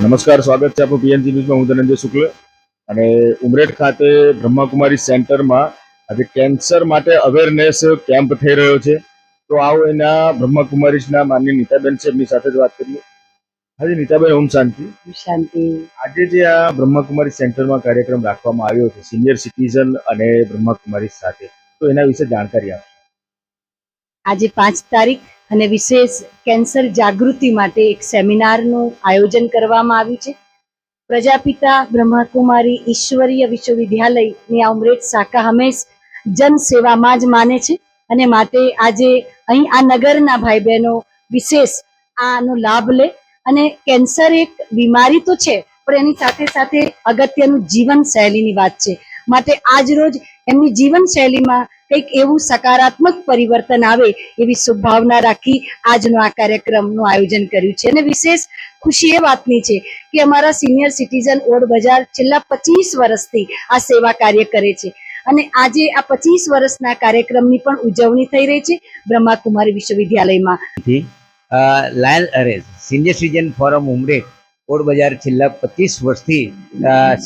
નમસ્કાર સ્વાગત છે આપણું પીએનજી ન્યૂઝમાં હું ધનંજય શુક્લ અને ઉમરેઠ ખાતે બ્રહ્માકુમારી સેન્ટરમાં આજે કેન્સર માટે અવેરનેસ કેમ્પ થઈ રહ્યો છે તો આવો એના બ્રહ્માકુમારીના માન્ય નીતાબેન છે એમની સાથે જ વાત કરીએ હાજી નીતાબેન ઓમ શાંતિ શાંતિ આજે જે આ બ્રહ્માકુમારી સેન્ટરમાં કાર્યક્રમ રાખવામાં આવ્યો છે સિનિયર સિટીઝન અને બ્રહ્માકુમારી સાથે તો એના વિશે જાણકારી આપો આજે પાંચ તારીખ અને વિશેષ કેન્સર જાગૃતિ માટે એક સેમિનારનું આયોજન કરવામાં આવ્યું છે પ્રજાપિતા બ્રહ્માકુમારી ઈશ્વરીય વિશ્વવિદ્યાલયની આ ઉમરેઠ શાખા હંમેશ જનસેવામાં જ માને છે અને માટે આજે અહીં આ નગરના ભાઈ બહેનો વિશેષ આનો લાભ લે અને કેન્સર એક બીમારી તો છે પણ એની સાથે સાથે અગત્યનું જીવન શૈલીની વાત છે માટે આજ રોજ એમની જીવનશૈલીમાં કંઈક એવું સકારાત્મક પરિવર્તન આવે એવી સુભાવના રાખી આજનો આ કાર્યક્રમનું આયોજન કર્યું છે અને વિશેષ ખુશી એ વાતની છે કે અમારા સિનિયર સિટીઝન ઓડ બજાર છેલ્લા પચીસ વર્ષથી આ સેવા કાર્ય કરે છે અને આજે આ પચીસ વર્ષના કાર્યક્રમની પણ ઉજવણી થઈ રહી છે બ્રહ્માકુમારી વિશ્વવિદ્યાલયમાં લાયલ અરે senior citizen forum Umreth Od બજાર છેલ્લા પચીસ વર્ષથી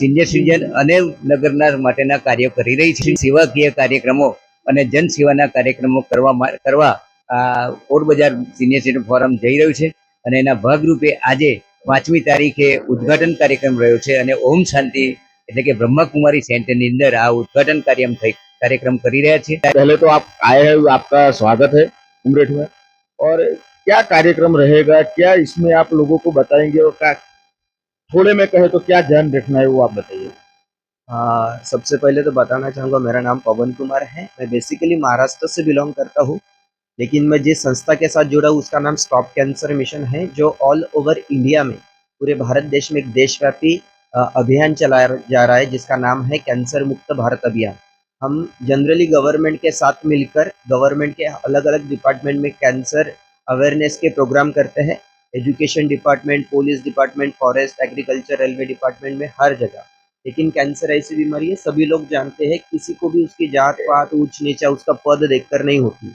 સિનિયર સિટીઝન અને નગરના માટેના કાર્યો કરી રહી છે સેવાકીય કાર્યક્રમો અને જનસેવાના કાર્યક્રમો કરવા કરવા આ કોટ બજાર સિનિયર સિટીઝન ફોરમ જઈ રહ્યું છે અને એના ભાગરૂપે આજે પાંચમી તારીખે ઉદઘાટન કાર્યક્રમ રહ્યો છે અને ઓમ શાંતિ એટલે કે બ્રહ્માકુમારી સેન્ટરની અંદર આ ઉદ્ઘાટન કાર્યક્રમ થઈ कार्यक्रम कर ही रहे थे पहले तो आप હૈ हैं आपका स्वागत है उमरेठ में और क्या कार्यक्रम रहेगा क्या इसमें आप लोगों को बताएंगे और क्या थोड़े में कहे तो क्या ध्यान रखना है वो आप आ, सबसे पहले तो बताना चाहूँगा मेरा नाम पवन कुमार है मैं बेसिकली महाराष्ट्र से बिलोंग करता हूँ लेकिन मैं जिस संस्था के साथ जुड़ा हूँ उसका नाम स्टॉप कैंसर मिशन है जो ऑल ओवर इंडिया में पूरे भारत देश में एक देशव्यापी अभियान चलाया जा रहा है जिसका नाम है कैंसर मुक्त भारत अभियान हम जनरली गवर्नमेंट के साथ मिलकर गवर्नमेंट के अलग अलग डिपार्टमेंट में कैंसर अवेयरनेस के प्रोग्राम करते हैं education department police department forest agriculture railway department में हर जगह लेकिन कैंसर ऐसी बीमारी है सभी लोग जानते हैं किसी को भी उसकी जात पात ऊंच नीचा उसका पद देखकर नहीं होती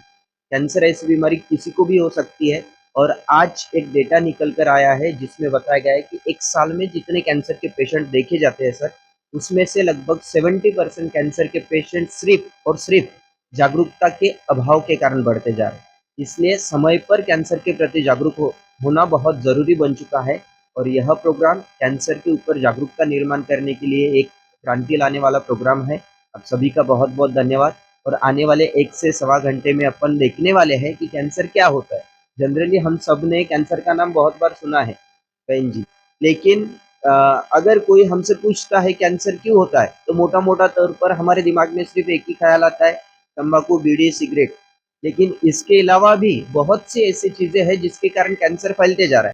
कैंसर ऐसी बीमारी किसी को भी हो सकती है और आज एक डेटा निकल कर आया है जिसमें बताया गया है कि एक साल में जितने कैंसर के पेशेंट देखे जाते हैं सर उसमें से लगभग सेवेंटी परसेंट कैंसर के पेशेंट सिर्फ और सिर्फ जागरूकता के अभाव के कारण बढ़ते जा रहे हैं इसलिए समय पर कैंसर के प्रति जागरूक हो, होना बहुत ज़रूरी बन चुका है और यह प्रोग्राम कैंसर के ऊपर जागरूकता निर्माण करने के लिए एक क्रांति लाने वाला प्रोग्राम है आप सभी का बहुत बहुत धन्यवाद और आने वाले एक से सवा घंटे में अपन देखने वाले हैं कि कैंसर क्या होता है जनरली हम सब ने कैंसर का नाम बहुत बार सुना है बहन जी लेकिन आ, अगर कोई हमसे पूछता है कैंसर क्यों होता है तो मोटा मोटा तौर पर हमारे दिमाग में सिर्फ एक ही ख्याल आता है तंबाकू बीड़ी सिगरेट लेकिन इसके अलावा भी बहुत सी ऐसी चीज़ें हैं जिसके कारण कैंसर फैलते जा रहा है